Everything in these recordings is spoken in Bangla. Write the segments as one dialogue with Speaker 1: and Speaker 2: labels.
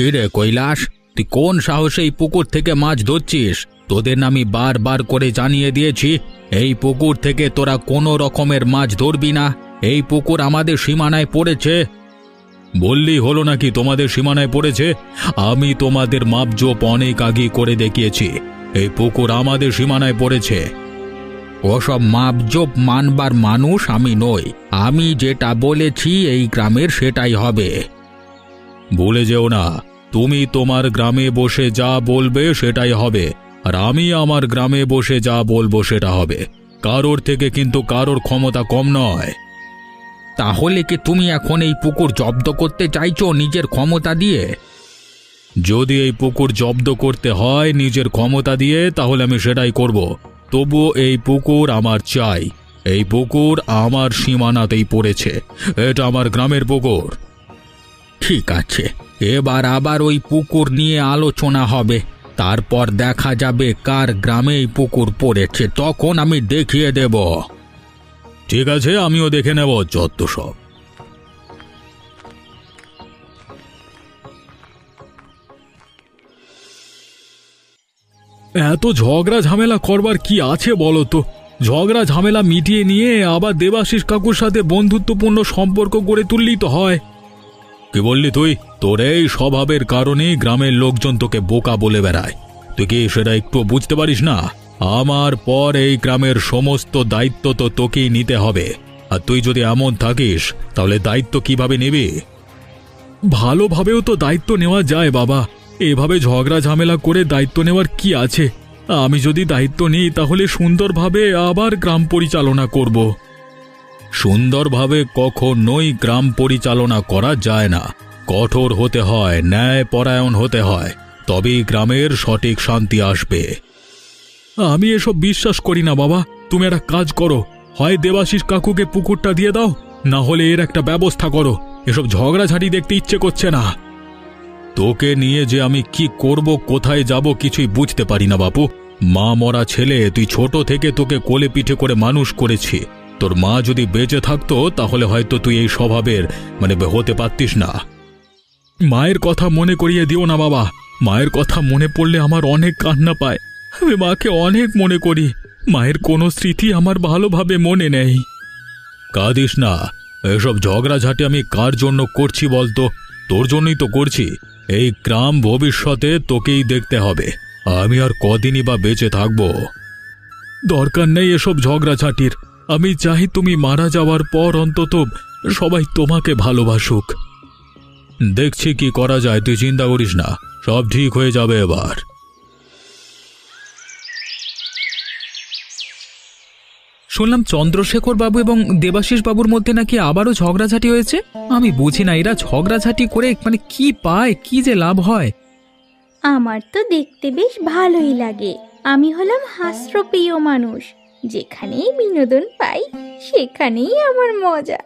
Speaker 1: কে রে কৈলাস, তুই কোন সাহসে এই পুকুর থেকে মাছ ধরছিস? তোদের আমি বারবার করে জানিয়ে দিয়েছি, এই পুকুর থেকে তোরা কোনো রকমের মাছ ধরবি না। এই পুকুর আমাদের সীমানায় পড়েছে। বললি হলো নাকি তোমাদের সীমানায় পড়েছে? আমি তোমাদের মাপজোপ অনেক আগে করে দেখিয়েছি। এই পুকুর আমাদের সীমানায় পড়েছে। ওসব মাপজোপ মানবার মানুষ আমি নই। আমি যেটা বলেছি এই গ্রামের সেটাই হবে। ভুলে যেও না। তুমি তোমার গ্রামে বসে যা বলবে সেটাই হবে আর আমি আমার গ্রামে বসে যা বলব সেটা হবে। কারোর থেকে কিন্তু কারোর ক্ষমতা কম নয়। তাহলে কি তুমি এখন এই পুকুর জব্দ করতে চাইছো নিজের ক্ষমতা দিয়ে? যদি এই পুকুর জব্দ করতে হয় নিজের ক্ষমতা দিয়ে তাহলে আমি সেটাই করব। তবুও এই পুকুর আমার চাই। এই পুকুর আমার সীমানাতেই পড়েছে। এটা আমার গ্রামের পুকুর। ঠিক আছে। এবার আবার ওই পুকুর নিয়ে আলোচনা হবে। তারপর দেখা যাবে কার গ্রামে এই পুকুর পড়েছে। তখন আমি দেখিয়ে দেব। ঠিক আছে আমিও দেখে নেব যত সব। এত ঝগড়া ঝামেলা করবার কি আছে বলো তো? ঝগড়া ঝামেলা মিটিয়ে নিয়ে আবার দেবাশিস কাকুর সাথে বন্ধুত্বপূর্ণ সম্পর্ক গড়ে তুললেই তো হয়। কি বললি তুই? তোর এই স্বভাবের কারণেই গ্রামের লোকজন তোকে বোকা বলে বেড়ায়। তুই কি সেটা একটু বুঝতে পারিস না? আমার পর এই গ্রামের সমস্ত দায়িত্ব তো তোকেই নিতে হবে। আর তুই যদি এমন থাকিস, তাহলে দায়িত্ব কীভাবে নিবি? ভালোভাবেও তো দায়িত্ব নেওয়া যায় বাবা। এভাবে ঝগড়া ঝামেলা করে দায়িত্ব নেওয়ার কি আছে? আমি যদি দায়িত্ব নিই, তাহলে সুন্দরভাবে আবার গ্রাম পরিচালনা করব। সুন্দরভাবে কখনোই গ্রাম পরিচালনা করা যায় না। কঠোর হতে হয় ন্যায় পরায়ণ হতে হয়। তবেই গ্রামের সঠিক শান্তি আসবে। আমি এসব বিশ্বাস করি না, বাবা। তুমি একটা কাজ করো। হয় দেবাশিস কাকুকে পুকুরটা দিয়ে দাও, না হলে এর একটা ব্যবস্থা করো। এসব ঝগড়াঝাটি দেখতে ইচ্ছে করছে না। তোকে নিয়ে যে আমি কি করব, কোথায় যাব কিছুই বুঝতে পারি না, বাপু। মা মরা ছেলে, তুই ছোট থেকে তোকে কোলে পিঠে করে মানুষ করেছি। তোর মা যদি বেঁচে থাকতো, তাহলে হয়তো তুই এই স্বভাবের মানে হতে পারতিস না। মায়ের কথা মনে করিয়ে দিও না, বাবা। মায়ের কথা মনে পড়লে আমার অনেক কান্না পায়। আমি মাকে অনেক মনে করি। মায়ের কোনো স্মৃতি আমার ভালোভাবে মনে নেই। কাঁদিস না। এসব ঝগড়াঝাটি আমি কার জন্য করছি বলতো? তোর জন্যই তো করছি। এই গ্রাম ভবিষ্যতে তোকেই দেখতে হবে। আমি আর কদিনই বা বেঁচে থাকব। দরকার নেই এসব ঝগড়াঝাটির। আমি চাই তুমি মারা যাওয়ার পর অন্তত সবাই তোমাকে ভালোবাসুক। দেখছি কি করা যায়, তুই চিন্তা করিস না, সব ঠিক হয়ে যাবে এবার।
Speaker 2: শুনলাম চন্দ্রশেখর বাবু এবং দেবাশিস বাবুর মধ্যে নাকি আবারও ঝগড়াঝাটি হয়েছে? আমি বুঝি না, এরা ঝগড়াঝাটি করে মানে কি পায়, কি যে লাভ হয়?
Speaker 3: আমার তো দেখতে বেশ ভালোই লাগে। আমি হলাম হাস্যপ্রিয় মানুষ। যেখানেই বিনোদন পাই, সেখানেই আমার মজা।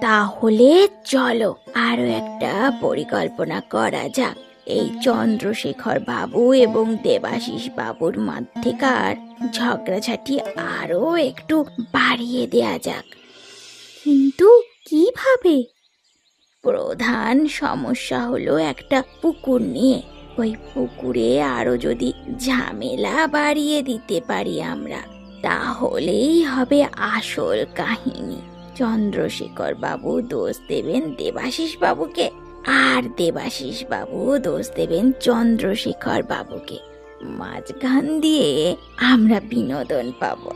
Speaker 3: তাহলে চলো আরও একটা পরিকল্পনা করা যাক। এই চন্দ্রশেখর বাবু এবং দেবাশিস বাবুর মধ্যেকার ঝগড়াঝাটি আরও একটু বাড়িয়ে দেয়া যাক। কিন্তু কীভাবে? প্রধান সমস্যা হলো একটা পুকুর নিয়ে। ওই পুকুরে আরও যদি ঝামেলা বাড়িয়ে দিতে পারি আমরা, তাহলেই হবে আসল কাহিনী। চন্দ্রশেখর বাবু দোষ দেবেন দেবাশিস বাবুকে আর দেবাশিস বাবু দোষ দেবেন চন্দ্রশেখর বাবুকে মাঝখান দিয়ে আমরা বিনোদন পাবো।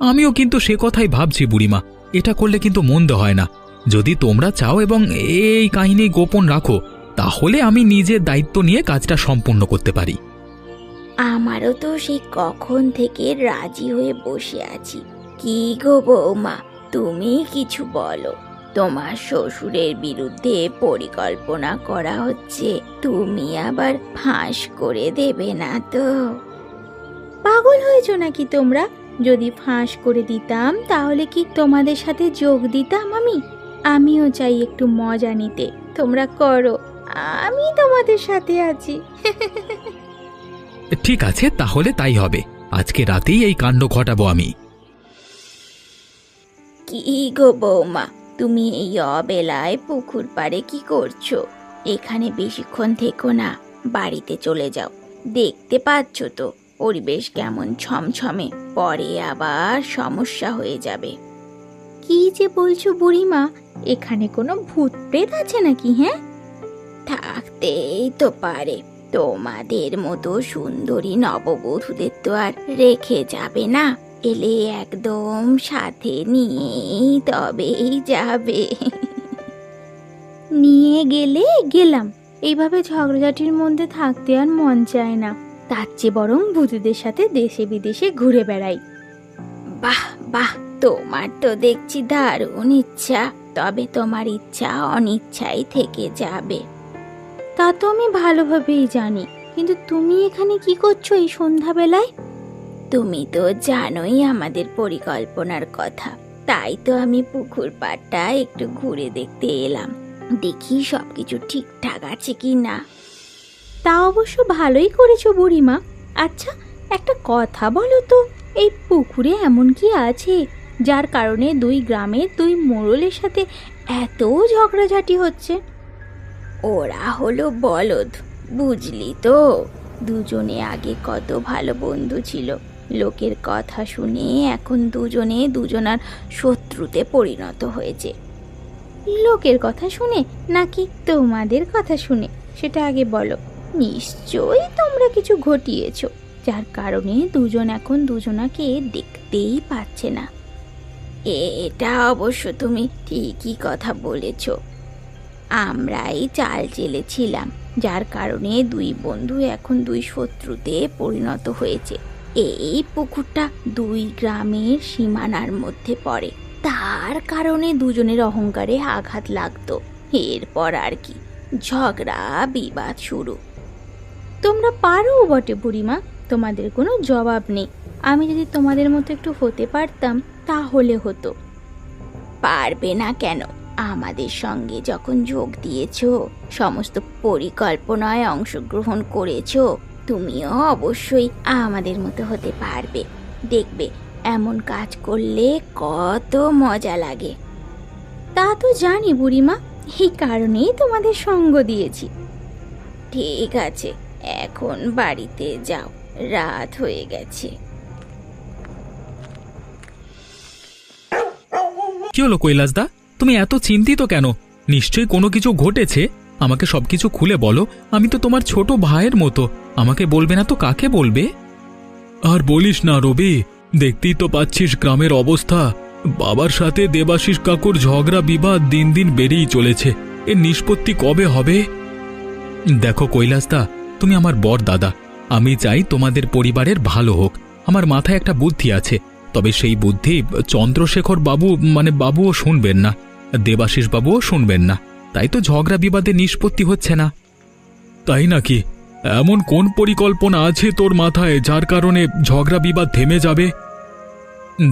Speaker 2: আমিও কিন্তু সে কথাই ভাবছি বুড়িমা, এটা করলে কিন্তু মন্দ হয় না। যদি তোমরা চাও এবং এই কাহিনী গোপন রাখো তাহলে আমি নিজের দায়িত্ব নিয়ে কাজটা সম্পূর্ণ করতে পারি।
Speaker 3: আমারও তো সেই কখন থেকে রাজি হয়ে বসে আছি। কি গো বৌমা তুমি কিছু বলো। তোমার শ্বশুরের বিরুদ্ধে পরিকল্পনা করা হচ্ছে তুমি আবার ফাঁস করে দেবে না তো? পাগল হয়েছো নাকি তোমরা? যদি ফাঁস করে দিতাম তাহলে কি তোমাদের সাথে যোগ দিতাম আমি? আমিও চাই একটু মজা নিতে। তোমরা করো। আমি তোমাদের সাথে আছি।
Speaker 2: ঠিক আছে তাহলে তাই হবে। আজকে রাতেই এই কাণ্ড ঘটাবো আমি।
Speaker 3: কি গো বৌমা তুমি এই অবেলায় পুকুর পাড়ে কি করছ? এখানে বেশিক্ষণ থেকো না বাড়িতে চলে যাও। দেখতে পাচ্ছ তো পরিবেশ কেমন ছমছমে পরে আবার সমস্যা হয়ে যাবে। কি যে বলছো বুড়িমা এখানে কোনো ভূত প্রেত আছে নাকি হ্যাঁ? থাকতেই তো পারে। তোমাদের মতো সুন্দরী নববধূদের তো আর রেখে যাবে না। এলে একদম সাথে নিয়েই তবেই যাবে। নিয়ে গেলে গেলাম। এইভাবে ঝগড়াঝাটির মধ্যে থাকতে আর মন চায় না। তার চেয়ে বরং ভূতদের সাথে দেশে বিদেশে ঘুরে বেড়াই। বাহ বাহ তোমার তো দেখছি দারুণ ইচ্ছা। তবে তোমার ইচ্ছা অনিচ্ছাই থেকে যাবে। তা তো আমি ভালোভাবেই জানি। কিন্তু তুমি এখানে কি করছ এই সন্ধ্যাবেলায়? তুমি তো জানোই আমাদের পরিকল্পনার কথা। তাই তো আমি পুকুর পাড়টা একটু ঘুরে দেখতে এলাম। দেখি সবকিছু ঠিকঠাক আছে কি না তা অবশ্য ভালোই করেছ বুড়িমা। আচ্ছা একটা কথা বলো তো, এই পুকুরে এমন কি আছে যার কারণে দুই গ্রামের দুই মোড়লের সাথে এত ঝগড়াঝাটি হচ্ছে? ওরা হলো বলদ, বুঝলি তো? দুজনে আগে কত ভালো বন্ধু ছিল। লোকের কথা শুনে এখন দুজনে দুজনার শত্রুতে পরিণত হয়েছে। লোকের কথা শুনে নাকি তোমাদের কথা শুনে? সেটা আগে বলো। নিশ্চয়ই তোমরা কিছু ঘটিয়েছ, যার কারণে দুজন এখন দুজনাকে দেখতেই পাচ্ছে না। এটা অবশ্য তুমি ঠিকই কথা বলেছ। আমরাই চাল চেলেছিলাম, যার কারণে দুই বন্ধু এখন দুই শত্রুতে পরিণত হয়েছে। এই পুকুরটা দুই গ্রামের সীমানার মধ্যে পড়ে। তার কারণে দুজনের অহংকারে আঘাত লাগতো। এরপর আর কি, ঝগড়া, বিবাদ শুরু। তোমরা পারো বটে বুড়িমা, তোমাদের কোনো জবাব নেই। আমি যদি তোমাদের মতো একটু হতে পারতাম, তাহলে হতো। পারবে না কেন? আমাদের সঙ্গে যখন যোগ দিয়েছ, সমস্ত পরিকল্পনায় অংশগ্রহণ করেছ, তুমিও অবশ্যই আমাদের মতো হতে পারবে। দেখবে, এমন কাজ করলে কত মজা লাগে। তা তো জানি বুড়িমা, এই কারণেই তোমাদের সঙ্গ দিয়েছি। ঠিক আছে, এখন বাড়িতে যাও, রাত হয়ে গেছে।
Speaker 2: কি হলো কৈলাসদা? তুমি এত চিন্তিত কেন? নিশ্চয়ই কোনো কিছু ঘটেছে? আমাকে সবকিছু খুলে বলো। আমি তো তোমার ছোট ভাইয়ের মতো। আমাকে বলবে না তো কাকে বলবে?
Speaker 1: আর বলিস না রবি, দেখতেই তো পাচ্ছিস গ্রামের অবস্থা। বাবার সাথে দেবাশিস কাকুর ঝগড়া বিবাদ দিন দিন বেড়েই চলেছে। এর নিষ্পত্তি কবে হবে?
Speaker 2: দেখো কৈলাসদা, তুমি আমার বর দাদা। আমি চাই তোমাদের পরিবারের ভালো হোক। আমার মাথায় একটা বুদ্ধি আছে। তবে সেই বুদ্ধি চন্দ্রশেখর বাবু মানে বাবুও শুনবেন না। দেবাশিস বাবুও শুনবেন না। তাই তো ঝগড়া বিবাদে নিষ্পত্তি হচ্ছে না।
Speaker 1: তাই নাকি? এমন কোন পরিকল্পনা আছে তোর মাথায় যার কারণে ঝগড়া বিবাদ থেমে যাবে?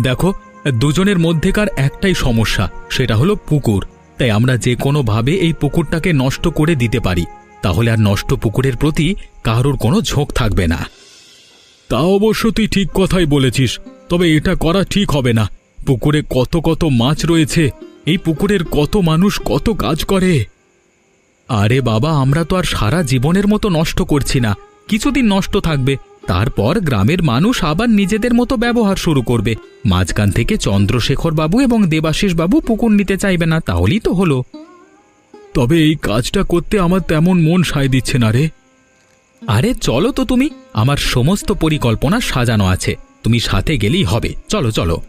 Speaker 2: দেখো, দুজনের মধ্যেকার একটাই সমস্যা, সেটা হলো পুকুর। তাই আমরা যে কোনোভাবে এই পুকুরটাকে নষ্ট করে দিতে পারি। তাহলে আর নষ্ট পুকুরের প্রতি কারোর কোনো ঝোঁক থাকবে না।
Speaker 1: তা অবশ্য তুই ঠিক কথাই বলেছিস, তবে এটা করা ঠিক হবে না। পুকুরে কত কত মাছ রয়েছে এই পুকুরের কত মানুষ কত কাজ করে?
Speaker 2: আরে বাবা, আমরা তো আর সারা জীবনের মতো নষ্ট করছি না। কিছুদিন নষ্ট থাকবে, তারপর গ্রামের মানুষ আবার নিজেদের মতো ব্যবহার শুরু করবে। মাঝখান থেকে চন্দ্রশেখর বাবু এবং দেবাশিস বাবু পুকুর নিতে চাইবে না, তাহলেই তো হলো।
Speaker 1: তবে এই কাজটা করতে আমার তেমন মন সায় দিচ্ছে না রে।
Speaker 2: আরে চলো তো তুমি, আমার সমস্ত পরিকল্পনা সাজানো আছে। তুমি সাথে গেলেই হবে। চলো চলো।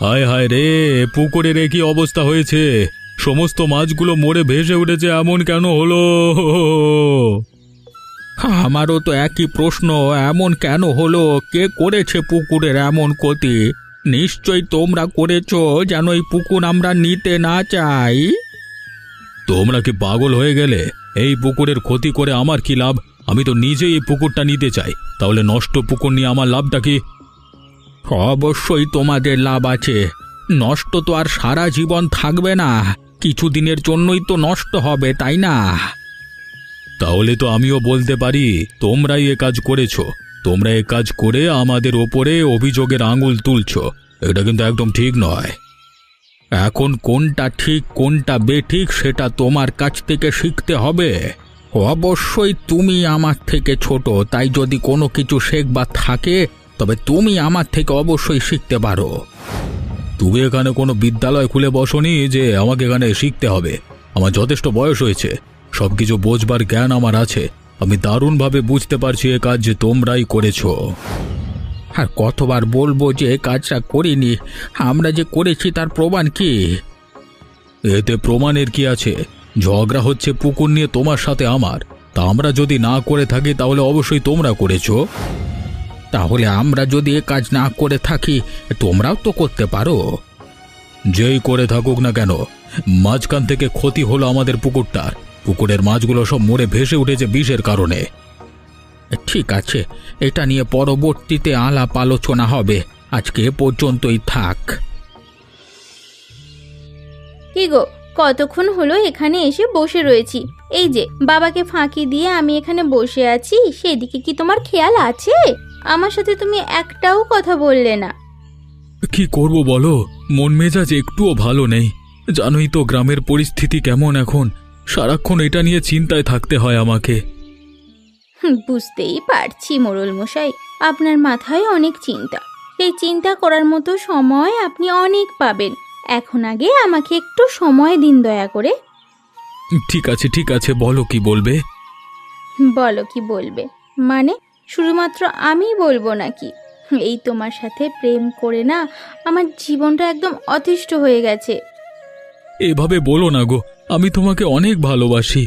Speaker 1: হায় হায় রে পুকুরের এ কি অবস্থা হয়েছে? সমস্ত মাছগুলো মরে ভেসে উঠেছে এমন কেন হলো?
Speaker 2: আমারও তো একই প্রশ্ন এমন কেন হলো? কে করেছে পুকুরের এমন ক্ষতি? নিশ্চয়ই তোমরা করেছ যেন এই পুকুর আমরা নিতে না চাই।
Speaker 1: তোমরা কি পাগল হয়ে গেলে? এই পুকুরের ক্ষতি করে আমার কি লাভ? আমি তো নিজেই এই পুকুরটা নিতে চাই। তাহলে নষ্ট পুকুর নিয়ে আমার লাভটা কি?
Speaker 2: অবশ্যই তোমাদের লাভ আছে। নষ্ট তো আর সারা জীবন থাকবে না। কিছুদিনের জন্যই তো নষ্ট হবে, তাই না?
Speaker 1: তাহলে তো আমিও বলতে পারি, তোমরাই এ কাজ করেছ। তোমরা এ কাজ করে আমাদের ওপরে অভিযোগের আঙুল তুলছো। এটা কিন্তু একদম ঠিক নয়। এখন কোনটা ঠিক, কোনটা বেঠিক, সেটা তোমার কাছ থেকে শিখতে হবে। অবশ্যই তুমি আমার থেকে ছোট, তাই যদি কোনো কিছু শেখবার থাকে তবে তুমি আমার থেকে অবশ্যই শিখতে পারো। তুমি এখানে কোনো বিদ্যালয় খুলে বসনি যে আমাকে এখানে শিখতে হবে। আমার যথেষ্ট বয়স হয়েছে। সব কিছু বোঝবার জ্ঞান আমার আছে। আমি দারুণভাবে বুঝতে পারছি এ কাজ যে তোমরাই করেছ। আর কতবার বলব যে এ কাজটা করিনি। আমরা যে করেছি তার প্রমাণ কি? এতে প্রমাণের কি আছে? ঝগড়া হচ্ছে পুকুর নিয়ে তোমার সাথে আমার। তা আমরা যদি না করে থাকি তাহলে অবশ্যই তোমরা করেছ। তাহলে আমরা যদি এ কাজ না করে থাকি, তোমরাও তো করতে পারো। যেই করে থাকুক না কেন, মাঝখান থেকে ক্ষতি হলো আমাদের পুকুরটার। পুকুরের মাছগুলো সব মরে ভেসে উঠেছে বিষের কারণে। ঠিক আছে, এটা নিয়ে পরবর্তীতে আলাপ আলোচনা হবে। আজকে এ পর্যন্তই থাক।
Speaker 3: কি গো, কতক্ষণ হলো এখানে এসে বসে রয়েছি? এই যে, বাবাকে ফাঁকি দিয়ে আমি এখানে বসে আছি, সেদিকে কি তোমার খেয়াল আছে? আমার সাথে তুমি একটাও কথা বললে না।
Speaker 1: কি করব বলো? মন মেজাজ একটুও ভালো নেই। জানোই তো গ্রামের পরিস্থিতি কেমন এখন। সারাক্ষণ এটা নিয়ে চিন্তায় থাকতে হয় আমাকে।
Speaker 3: বুঝতেই পারছি মোরল মশাই আপনার মাথায় অনেক চিন্তা। এই চিন্তা করার মতো সময় আপনি অনেক পাবেন। এখন আগে আমাকে একটু সময় দিন দয়া করে।
Speaker 1: ঠিক আছে ঠিক আছে বলো কি বলবে?
Speaker 3: বলো কি বলবে। মানে? শুধুমাত্র আমি বলব নাকি? এই তোমার সাথে প্রেম করে না আমার জীবনটা একদম অতিষ্ঠ হয়ে গেছে।
Speaker 1: এভাবে বলো না গো আমি তোমাকে অনেক ভালোবাসি।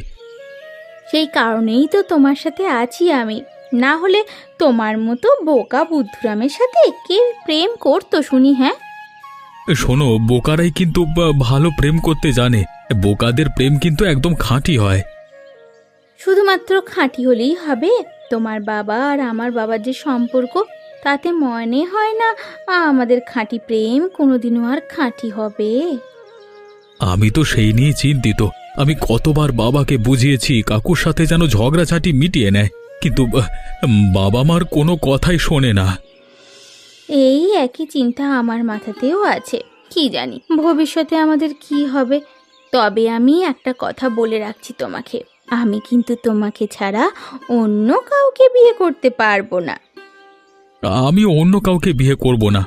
Speaker 3: সেই কারণেই তো তোমার সাথে আছি আমি। না হলে তোমার মতো বোকা বুদ্ধুরামের সাথে কে প্রেম করতো শুনি হ্যাঁ?
Speaker 1: শোনো বোকারাই কিন্তু বা- ভালো প্রেম করতে জানে। বোকাদের প্রেম কিন্তু একদম খাঁটি হয়।
Speaker 3: শুধুমাত্র খাঁটি হলেই হবে? তোমার বাবা আর আমার বাবার যে সম্পর্ক তাতে মনে হয় না আমাদের খাঁটি প্রেম কোনোদিনও আর খাঁটি হবে।
Speaker 1: আমি তো সেই নিয়ে চিন্তিত। আমি কতবার বাবাকে বুঝিয়েছি কাকুর সাথে যেন ঝগড়াঝাটি মিটিয়ে নেয় কিন্তু বাবা মার কোনো কথাই শোনে না।
Speaker 3: এই একই চিন্তা আমার মাথাতেও আছে কি জানি ভবিষ্যতে আমাদের কি হবে? তবে আমি একটা কথা বলে রাখছি তোমাকে। আমি কিন্তু তোমাকে ছাড়া অন্য কাউকে বিয়ে করতে পারব না।
Speaker 1: আমি অন্য কাউকে বিয়ে করব না।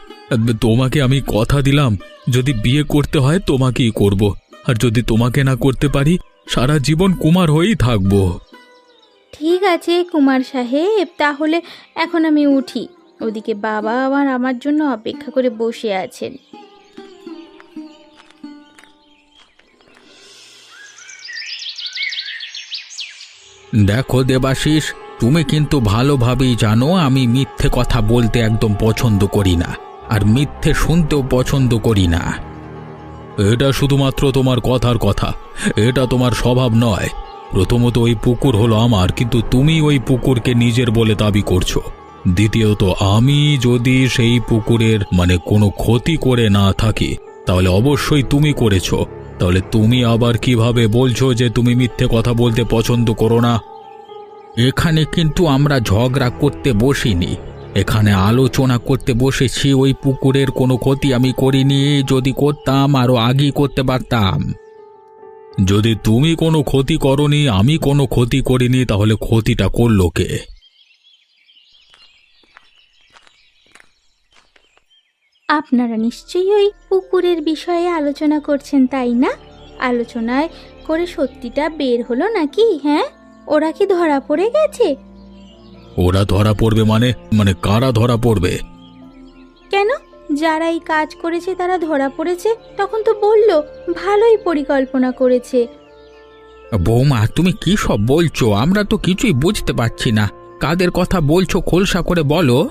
Speaker 1: তোমাকে আমি কথা দিলাম যদি বিয়ে করতে হয় তোমাকেই করব। আর যদি তোমাকে না করতে পারি সারা জীবন কুমার হয়েই থাকব।
Speaker 3: ঠিক আছে কুমার সাহেব তাহলে এখন আমি উঠি। ওদিকে বাবা আবার আমার জন্য অপেক্ষা করে বসে আছেন।
Speaker 1: দেখো দেবাশিস, তুমি কিন্তু ভালোভাবেই জানো আমি মিথ্যে কথা বলতে একদম পছন্দ করি না, আর মিথ্যে শুনতেও পছন্দ করি না। এটা শুধুমাত্র তোমার কথার কথা, এটা তোমার স্বভাব নয়। প্রথমত ওই পুকুর হলো আমার, কিন্তু তুমি ওই পুকুরকে নিজের বলে দাবি করছ। দ্বিতীয়ত, আমি যদি সেই পুকুরের মানে কোনো ক্ষতি করে না থাকি, তাহলে অবশ্যই তুমি করেছ। তাহলে তুমি আবার কীভাবে বলছো যে তুমি মিথ্যে কথা বলতে পছন্দ করো না? এখানে কিন্তু আমরা ঝগড়া করতে বসিনি। এখানে আলোচনা করতে বসেছি, ওই পুকুরের কোনো ক্ষতি আমি করিনি, যদি করতাম আরও আগেই করতে পারতাম। যদি তুমি কোনো ক্ষতি করনি, আমি কোনো ক্ষতি করিনি, তাহলে ক্ষতিটা করল কে?
Speaker 3: আপনারা নিশ্চয়ই ওই পুকুরের বিষয়ে আলোচনা করছেন তাই না? আলোচনায় করে সত্যিটা বের হলো নাকি হ্যাঁ? ওরা কি ধরা পড়ে গেছে?
Speaker 1: ওরা ধরা পড়বে মানে মানে কারা ধরা পড়বে?
Speaker 3: কেন? যারা এই কাজ করেছে তারা ধরা পড়েছে তখন তো বলল ভালোই পরিকল্পনা করেছে।
Speaker 1: বৌমা তুমি কি সব বলছো? আমরা তো কিছুই বুঝতে পারছি না। কাদের কথা বলছো খোলসা করে বলো।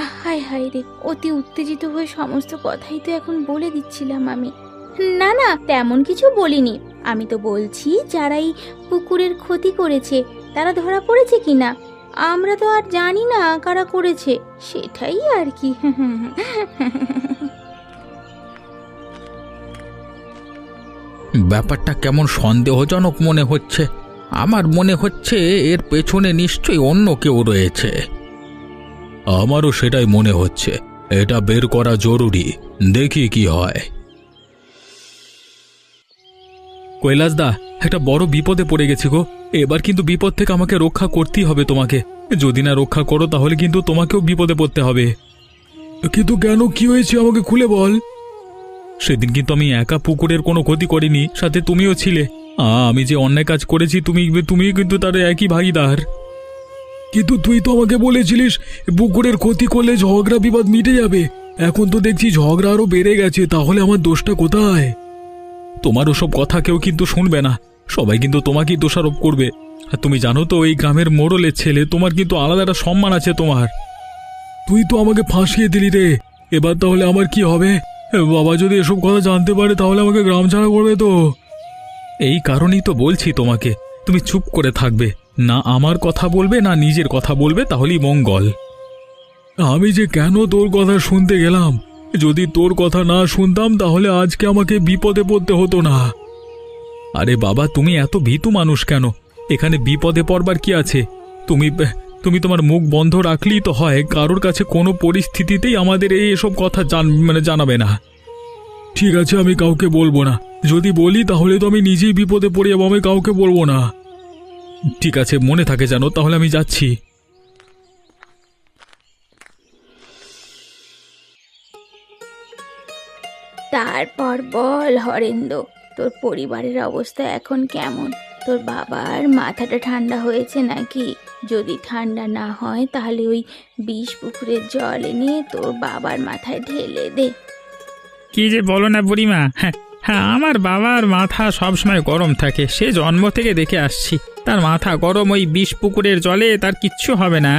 Speaker 3: হায় হায় রে, অতি উত্তেজিত হয়ে সমস্ত কথাই তো এখন বলে দিচ্ছিলাম আমি। না না, তেমন কিছু বলিনি। আমি তো বলছি, যারা এই পুকুরের ক্ষতি করেছে, তারা ধরা পড়েছে কি না? আমরা তো আর জানি না কারা করেছে, সেটাই আর কি।
Speaker 1: ব্যাপারটা কেমন সন্দেহজনক মনে হচ্ছে? আমার মনে হচ্ছে এর পেছনে নিশ্চয়ই অন্য কেউ রয়েছে। আমারও সেটাই মনে হচ্ছে। এটা বের করা জরুরি। দেখি কি হয়।
Speaker 2: কৈলাসদা, একটা বড় বিপদে পড়ে গেছি গো। এবার কিন্তু বিপদ থেকে আমাকে রক্ষা করতেই হবে তোমাকে। যদি না রক্ষা করো, তাহলে কিন্তু তোমাকেও বিপদে পড়তে হবে।
Speaker 1: কিন্তু কেন? কি হয়েছে? আমাকে খুলে বল।
Speaker 2: সেদিন কিন্তু আমি একা পুকুরের কোনো ক্ষতি করিনি, সাথে তুমিও ছিলে। আমি যে অন্যায় কাজ করেছি, তুমি তুমি কিন্তু তার একই ভাগিদার।
Speaker 1: কিন্তু তুই তো আমাকে বলেছিলিস পুকুরের ক্ষতি করলে ঝগড়া বিবাদ মিটে যাবে। এখন তো দেখছি ঝগড়া আরও বেড়ে গেছে তাহলে আমার দোষটা কোথায়?
Speaker 2: তোমার ওসব কথা কেউ কিন্তু শুনবে না। সবাই কিন্তু তোমাকেই দোষারোপ করবে। আর তুমি জানো তো এই গ্রামের মোড়লের ছেলে তোমার কিন্তু আলাদা একটা সম্মান আছে তোমার।
Speaker 1: তুই তো আমাকে ফাঁসিয়ে দিলি রে। এবার তাহলে আমার কি হবে? বাবা যদি এসব কথা জানতে পারে তাহলে আমাকে গ্রাম ছাড়া করবে তো।
Speaker 2: এই কারণেই তো বলছি তোমাকে তুমি চুপ করে থাকবে। না আমার কথা বলবে, না নিজের কথা বলবে, তাহলেই মঙ্গল।
Speaker 1: আমি যে কেন তোর কথা শুনতে গেলাম? যদি তোর কথা না শুনতাম, তাহলে আজকে আমাকে বিপদে পড়তে হতো না।
Speaker 2: আরে বাবা, তুমি এত ভীতু মানুষ কেন? এখানে বিপদে পড়বার কি আছে? তুমি তুমি তোমার মুখ বন্ধ রাখলেই তো হয়, কারোর কাছে কোনো পরিস্থিতিতেই আমাদের এই এসব কথা জান মানে জানাবে না।
Speaker 1: ঠিক আছে, আমি কাউকে বলব না। যদি বলি, তাহলে তো আমি নিজেই বিপদে পড়ে যাব, আমি কাউকে বলব না।
Speaker 2: ঠিক আছে মনে থাকে জানো তাহলে আমি যাচ্ছি।
Speaker 3: তারপর বল হরেন্দ্র তোর পরিবারের অবস্থা এখন কেমন? তোর বাবার মাথাটা ঠান্ডা হয়েছে নাকি? যদি ঠান্ডা না হয় তাহলে ওই বিষ পুকুরের জল এনে তোর বাবার মাথায় ঢেলে দে।
Speaker 4: কি যে বলো না বুড়িমা হ্যাঁ আমার বাবার মাথা সবসময় গরম থাকে। সে জন্ম থেকে দেখে আসছি। তার মাথা গরম ওই বিষ পুকুরের জলে তার কিচ্ছু হবে না।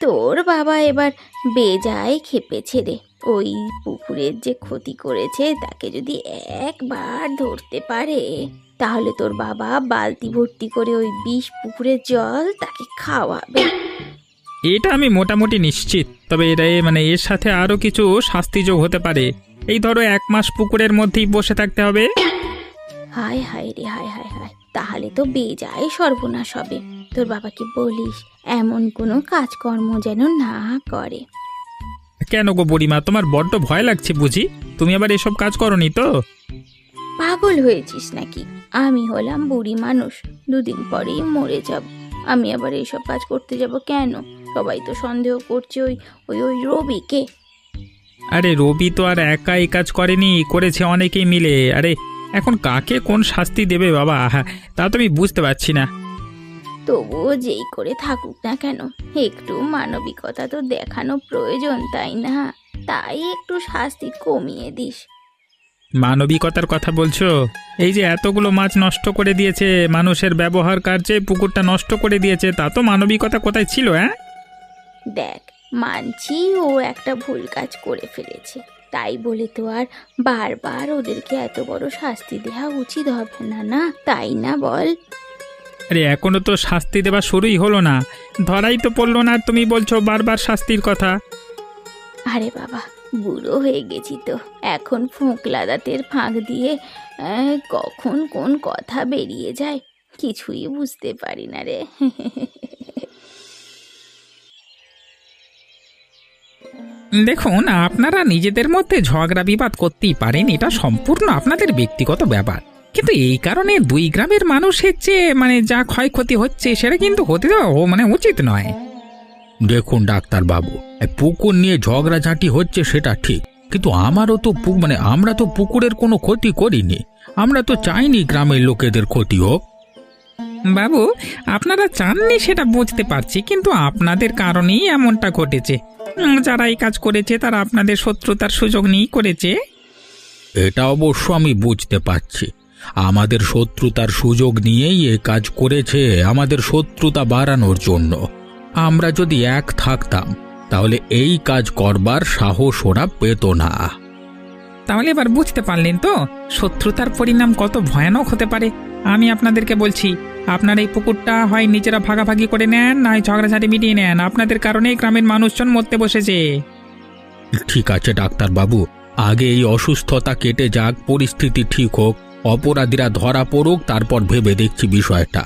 Speaker 3: তোর বাবা এবার বেজায় খেপেছে রে। ওই পুকুরের যে ক্ষতি করেছে তাকে যদি একবার ধরতে পারে তাহলে তোর বাবা বালতি ভর্তি করে ওই বিষ পুকুরের জল তাকে খাওয়াবে।
Speaker 4: এটা আমি মোটামুটি নিশ্চিত। তবে এটা মানে এর সাথে আরও কিছু শাস্তিযোগ হতে পারে। এই ধরো এক মাস পুকুরের মধ্যেই বসে থাকতে হবে।
Speaker 3: হায় হায় রে হায় হায় হায়। তাহলে তো বেজায় সর্বনাশ হবে। তোর বাবাকে বলিস এমন কোনো কাজকর্ম যেন না করে।
Speaker 4: কেন গো বুড়িমা তোমার বড্ড ভয় লাগছে বুঝি? তুমি আবার এসব কাজ করনি তো?
Speaker 3: পাগল হয়েছিস নাকি? আমি হলাম বুড়ি মানুষ দুদিন পরেই মরে যাব। আমি আবার এইসব কাজ করতে যাব কেন? সবাই তো সন্দেহ করছে ওই ওই ওই রবিকে।
Speaker 4: আরে রবি তো আর একা এই কাজ করেনি করেছে অনেকেই মিলে। আরে এখন কাকে কোন শাস্তি দেবে বাবা? হ্যাঁ, তা তো আমি বুঝতে পারছি না।
Speaker 3: তবুও যেই করে থাকুক না কেন একটু মানবিকতা তো দেখানো প্রয়োজন তাই না? তাই একটু শাস্তি কমিয়ে দিস।
Speaker 4: মানবিকতার কথা বলছো? এই যে এতগুলো মাছ নষ্ট করে দিয়েছে মানুষের ব্যবহার কার্যে পুকুরটা নষ্ট করে দিয়েছে তা তো মানবিকতা কোথায় ছিল হ্যাঁ?
Speaker 3: দেখ মানছি ও একটা ভুল কাজ করে ফেলেছে। তাই বলে তো আর বারবার ওদেরকে এত বড় শাস্তি দেওয়া উচিত হবে না না? তাই না বল?
Speaker 4: আরে এখনও তো শাস্তি দেওয়া শুরুই হলো না। ধরাই তো পড়ল না তুমি বলছো বারবার শাস্তির কথা।
Speaker 3: আরে বাবা বুড়ো হয়ে গেছি তো। এখন ফোঁকলা দাঁতের ফাঁক দিয়ে আহ, কখন কোন কথা বেরিয়ে যায় কিছুই বুঝতে পারি না রে।
Speaker 4: দেখুন, আপনারা নিজেদের মধ্যে ঝগড়া বিবাদ করতেই পারেন, এটা সম্পূর্ণ আপনাদের ব্যক্তিগত ব্যাপার। কিন্তু এই কারণে দুই গ্রামের মানুষের চেয়ে মানে যা ক্ষয়ক্ষতি হচ্ছে, সেটা কিন্তু হতে দেওয়া ও মানে উচিত নয়।
Speaker 1: দেখুন ডাক্তার বাবু পুকুর নিয়ে ঝগড়াঝাঁটি হচ্ছে সেটা ঠিক, কিন্তু আমারও তো মানে আমরা তো পুকুরের কোনো ক্ষতি করিনি। আমরা তো চাইনি গ্রামের লোকেদের ক্ষতি হোক।
Speaker 4: বাবু, আপনারা চাননি সেটা বুঝতে পারছি, কিন্তু আপনাদের কারণেই এমনটা ঘটেছে। যারা এই কাজ করেছে, তারা আপনাদের শত্রুতার সুযোগ নিয়েই করেছে।
Speaker 1: এটা অবশ্য আমি বুঝতে পারছি। আমাদের শত্রুতার সুযোগ নিয়েই এ কাজ করেছে আমাদের শত্রুতা বাড়ানোর জন্য। আমরা যদি এক থাকতাম, তাহলে এই কাজ করবার সাহস ওরা পেত না।
Speaker 4: তাহলে এবার বুঝতে পারলেন তো শত্রুতার পরিণাম কত ভয়ানক হতে পারে। আমি আপনাদেরকে বলছি আপনার এই পুকুরটা হয় নিজেরা ভাগাভাগি করে নেন না হয় ঝগড়াঝাটি মিটিয়ে নেন। আপনাদের কারণেই গ্রামের মানুষজন মরতে বসেছে।
Speaker 1: ঠিক আছে ডাক্তারবাবু। আগে এই অসুস্থতা কেটে যাক পরিস্থিতি ঠিক হোক অপরাধীরা ধরা পড়ুক তারপর ভেবে দেখছি বিষয়টা।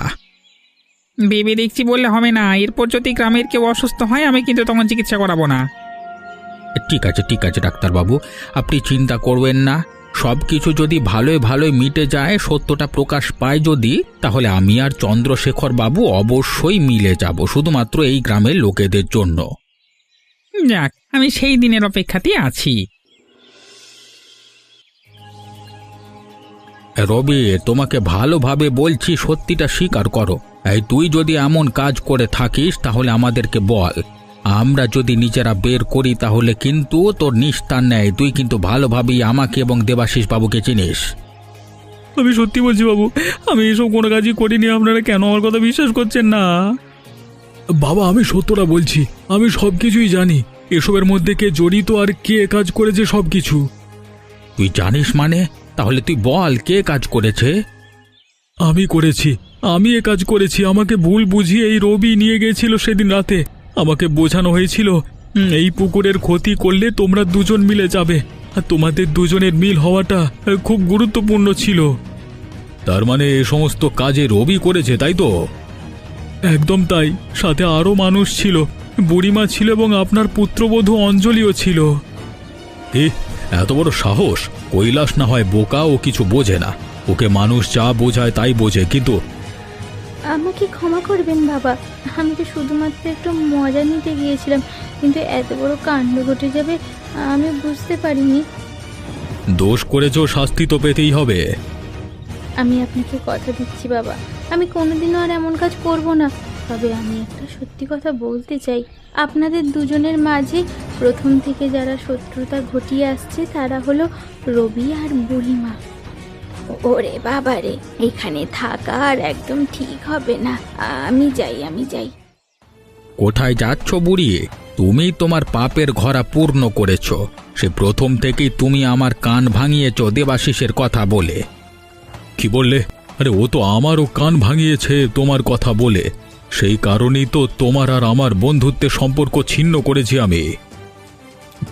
Speaker 4: ভেবে দেখছি বললে হবে না। এরপর যদি গ্রামের কেউ অসুস্থ হয় আমি কিন্তু তখন চিকিৎসা করাবো না।
Speaker 2: ঠিক আছে ঠিক আছে ডাক্তারবাবু। আপনি চিন্তা করবেন না। সব কিছু যদি ভালোই ভালোই মিটে যায় সত্যটা প্রকাশ পায় যদি তাহলে আমি আর চন্দ্রশেখর বাবু অবশ্যই মিলে যাব শুধুমাত্র এই গ্রামের লোকেদের জন্য।
Speaker 4: যাক আমি সেই দিনের অপেক্ষাতেই আছি।
Speaker 2: রবি তোমাকে ভালোভাবে বলছি সত্যিটা স্বীকার করো। এই তুই যদি এমন কাজ করে থাকিস তাহলে আমাদেরকে বল। আমরা যদি নিজেরা বের করি তাহলে কিন্তু তোর নিস্তার নেয়। তুই কিন্তু ভালোভাবেই আমাকে এবং দেবাশিস বাবুকে চিনিস।
Speaker 1: আমি সত্যি বলছি বাবু আমি এসব কোনো কাজই করিনি আপনারা কেন আমার কথা বিশ্বাস করছেন না? বাবা আমি সত্যটা বলছি আমি সব কিছুই জানি। এসবের মধ্যে কে জড়িত আর কে কাজ করেছে সব কিছু
Speaker 2: তুই জানিস মানে? তাহলে তুই বল কে কাজ করেছে?
Speaker 1: আমি করেছি আমি এ কাজ করেছি আমাকে ভুল বুঝিয়ে এই রবি নিয়ে গেছিল সেদিন রাতে। আমাকে বোঝানো হয়েছিল "হুম, এই পুকুরের ক্ষতি করলে তোমরা দুজন মিলে যাবে। আর তোমাদের দুজনের মিল হওয়াটা আহ, খুব গুরুত্বপূর্ণ ছিল। তার মানে এ সমস্ত কাজে রবি করেছে তাই তো? একদম তাই। সাথে আরও মানুষ ছিল। বুড়িমা ছিল এবং আপনার পুত্রবধূ অঞ্জলিও ছিল। এ এত বড় সাহস? কৈলাস না হয় বোকা ও কিছু বোঝে না। ওকে মানুষ যা বোঝায় তাই বোঝে কিন্তু
Speaker 3: আমাকে ক্ষমা করবেন বাবা। আমি তো শুধুমাত্র একটু মজা নিতে গিয়েছিলাম কিন্তু এত বড় কাণ্ড ঘটে যাবে আমি বুঝতে পারিনি।
Speaker 1: দোষ করেছ শাস্তি তো পেতেই হবে।
Speaker 3: আমি আপনাকে কথা দিচ্ছি বাবা। আমি কোনোদিনও আর এমন কাজ করব না। তবে আমি একটা সত্যি কথা বলতে চাই। আপনাদের দুজনের মাঝে প্রথম থেকে যারা শত্রুতা ঘটিয়ে আসছে তারা হলো রবি আর বুড়িমা। ওরে বাবা রে এখানে থাকা আর একদম ঠিক হবে না। আমি যাই আমি যাই।
Speaker 2: কোথায় যাচ্ছ বুড়ি তুমি তোমার পাপের ঘরা পূর্ণ করেছ। সে প্রথম থেকেই তুমি আমার কান ভাঙিয়েছ দেবাশিসের কথা বলে।
Speaker 1: কি বললে? আরে, ও তো আমারও কান ভাঙিয়েছে তোমার কথা বলে। সেই কারণেই তো তোমার আর আমার বন্ধুত্বের সম্পর্ক ছিন্ন করেছি আমি।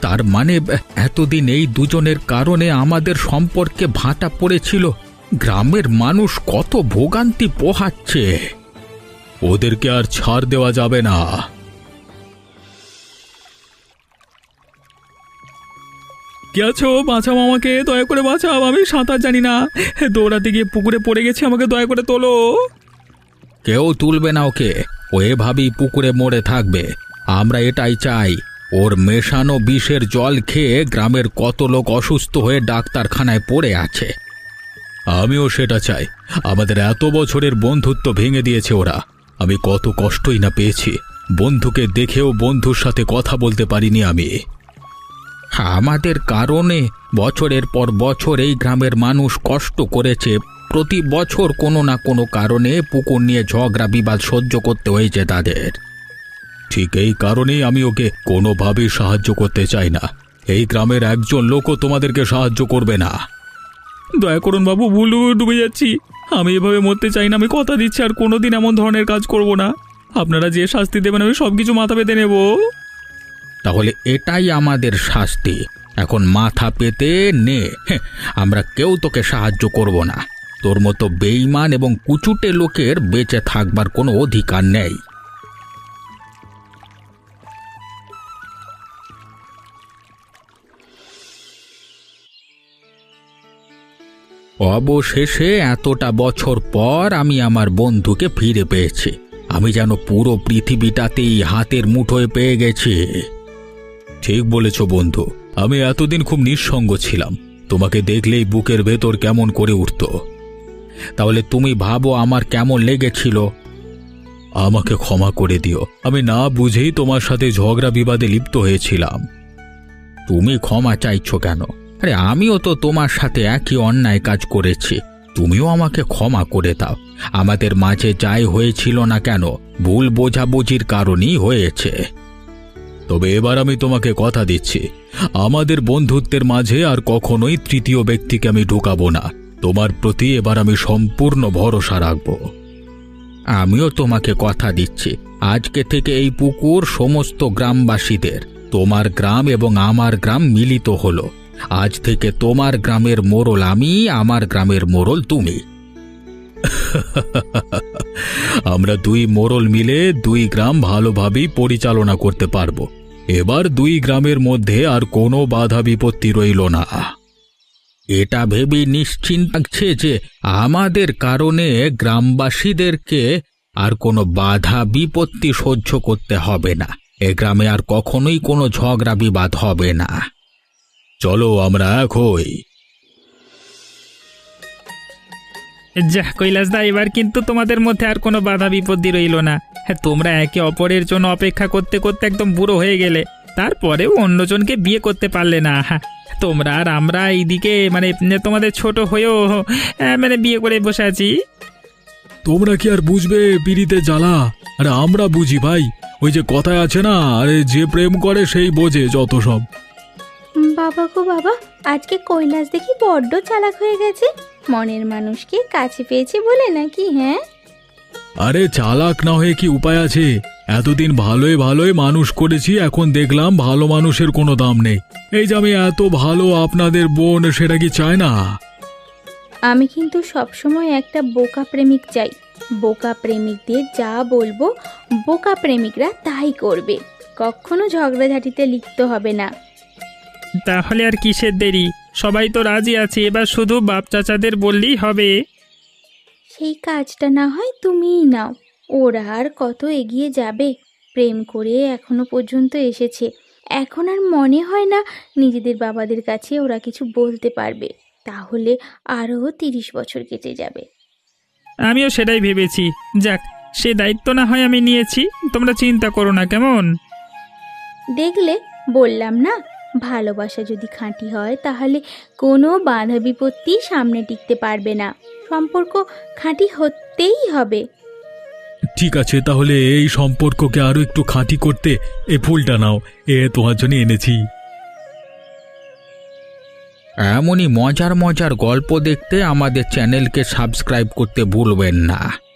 Speaker 2: তার মানে এতদিন এই দুজনের কারণে আমাদের সম্পর্কে ভাটা পড়েছিল। গ্রামের মানুষ কত ভোগান্তি পোহাচ্ছে।
Speaker 1: ওদেরকে আর ছাড় দেওয়া যাবে না। কে আছো? বাঁচাও আমাকে, দয়া করে বাঁচাও, আমি সাঁতার জানি না। দৌড়াতে গিয়ে পুকুরে পড়ে গেছি, আমাকে দয়া করে তোলো।
Speaker 2: কেউ তুলবে না ওকে, ও এভাবেই পুকুরে মরে থাকবে। আমরা এটাই চাই। ওর মেশানো বিষের জল খেয়ে গ্রামের কত লোক অসুস্থ হয়ে ডাক্তারখানায় পড়ে আছে।
Speaker 1: আমিও সেটা চাই। আমাদের এত বছরের বন্ধুত্ব ভেঙে দিয়েছে ওরা। আমি কত কষ্টই না পেয়েছি। বন্ধুকে দেখেও বন্ধুর সাথে কথা বলতে পারিনি আমি।
Speaker 2: আমাদের কারণে বছরের পর বছর এই গ্রামের মানুষ কষ্ট করেছে। প্রতি বছর কোনো না কোনো কারণে পুকুর নিয়ে ঝগড়া বিবাদ সহ্য করতে হয়েছে তাদের।
Speaker 1: ঠিক এই কারণেই আমি ওকে কোনোভাবেই সাহায্য করতে চাই না। এই গ্রামের একজন লোকও তোমাদেরকে সাহায্য করবে না। দয়া করুন বাবু ভুলু ডুবে যাচ্ছি। আমি এভাবে মরতে চাই না আমি কথা দিচ্ছি আর কোনোদিন এমন ধরনের কাজ করব না। আপনারা যে শাস্তি দেবেন আমি সব কিছু মাথা পেতে নেব।
Speaker 2: তাহলে এটাই আমাদের শাস্তি। এখন মাথা পেতে নে। হেহ, আমরা কেউ তোকে সাহায্য করব না। তোর মতো বেইমান এবং কুচুটে লোকের বেঁচে থাকবার কোনো অধিকার নেই। অবশেষে এতটা বছর পর আমি আমার বন্ধুকে ফিরে পেয়েছি। আমি যেন পুরো পৃথিবীটাতেই হাতের মুঠোয় পেয়ে গেছি।
Speaker 1: ঠিক বলেছ, বন্ধু। আমি এতদিন খুব নিঃসঙ্গ ছিলাম। তোমাকে দেখলেই বুকের ভেতর কেমন করে উঠত।
Speaker 2: তাহলে তুমি ভাবো আমার কেমন লেগেছিল।
Speaker 1: আমাকে ক্ষমা করে দিও। আমি না বুঝেই তোমার সাথে ঝগড়া বিবাদে লিপ্ত হয়েছিলাম।
Speaker 2: তুমি ক্ষমা চাইছো কেন? আরে আমিও তো তোমার সাথে একই অন্যায় কাজ করেছি। তুমিও আমাকে ক্ষমা করে দাও। আমাদের মাঝে যাই হয়েছিল না কেন, ভুল বোঝাবুঝির কারণেই হয়েছে।
Speaker 1: তবে এবার আমি তোমাকে কথা দিচ্ছি। আমাদের বন্ধুত্বের মাঝে আর কখনোই তৃতীয় ব্যক্তিকে আমি ঢুকাবো না। তোমার প্রতি এবার আমি সম্পূর্ণ ভরসা রাখব।
Speaker 2: আমিও তোমাকে কথা দিচ্ছি। আজকে থেকে এই পুকুর সমস্ত গ্রামবাসীদের, তোমার গ্রাম এবং আমার গ্রাম মিলিত হলো। আজ থেকে তোমার গ্রামের মোড়ল আমি, আমার গ্রামের মোড়ল তুমি।
Speaker 1: আমরা দুই মোড়ল মিলে দুই গ্রাম ভালোভাবেই পরিচালনা করতে পারব। এবার দুই গ্রামের মধ্যে আর কোনো বাধা বিপত্তি রইল না।
Speaker 2: এটা ভেবে নিশ্চিন্ত লাগছে যে আমাদের কারণে গ্রামবাসীদেরকে আর কোনো বাধা বিপত্তি সহ্য করতে হবে না। এ গ্রামে আর কখনোই কোনো ঝগড়া বিবাদ হবে না।
Speaker 1: চলো আমরা এক হই
Speaker 4: যা কৈলাসদা এবার কিন্তু তোমাদের মধ্যে আর কোনো বাধা বিপত্তি রইল না। হ্যাঁ তোমরা একে অপরের জন্য অপেক্ষা করতে করতে একদম বুড়ো হয়ে গেলে তারপরেও অন্যজনকে বিয়ে করতে পারলে না। হ্যাঁ, তোমরা আর আমরা এইদিকে মানে তোমাদের ছোট হয়েও আহ, মানে বিয়ে করে বসে আছি।
Speaker 1: তোমরা কি আর বুঝবে পিড়িতে জ্বালা? আরে আমরা বুঝি ভাই ওই যে কথায় আছে না আরে যে প্রেম করে সেই বোঝে যত সব।
Speaker 3: বাবা গো বাবা আজকে কৈলাস দেখি বড্ড চালাক হয়ে গেছে। মনের মানুষকে কাছে পেয়েছে বলে নাকি হ্যাঁ?
Speaker 1: আরে চালাক না হয়ে কি উপায় আছে? এতদিন ভালোই ভালোই মানুষ করেছি এখন দেখলাম ভালো মানুষের কোনো দাম নেই। এই যে আমি এত ভালো আপনাদের বোন সেটা কি চায় না?
Speaker 3: আমি কিন্তু সবসময় একটা বোকা প্রেমিক চাই। বোকা প্রেমিকদের যা বলব বোকা প্রেমিকরা তাই করবে। কখনো ঝগড়াঝাটিতে লিপ্ত হবে না।
Speaker 4: তাহলে আর কিসের দেরি? সবাই তো রাজি আছে এবার শুধু বাপ চাচাদের বললেই হবে।
Speaker 3: সেই কাজটা না হয় তুমিই নাও। ওরা আর কত এগিয়ে যাবে? প্রেম করে এখনও পর্যন্ত এসেছে। এখন আর মনে হয় না নিজেদের বাবাদের কাছে ওরা কিছু বলতে পারবে। তাহলে আরও তিরিশ বছর কেটে যাবে।
Speaker 4: আমিও সেটাই ভেবেছি। যাক সে দায়িত্ব না হয় আমি নিয়েছি। তোমরা চিন্তা করো না কেমন?
Speaker 3: দেখলে বললাম না? ভালোবাসা যদি খাঁটি হয় তাহলে কোনো বাধা বিপত্তি সামনে টিকতে পারবে না। সম্পর্ক খাঁটি হতেই হবে।
Speaker 1: ঠিক আছে তাহলে এই সম্পর্ককে আরও একটু খাঁটি করতে এ ফুলটা নাও এ তোমার জন্য এনেছি।
Speaker 2: এমনই মজার মজার গল্প দেখতে আমাদের চ্যানেলকে সাবস্ক্রাইব করতে ভুলবেন না।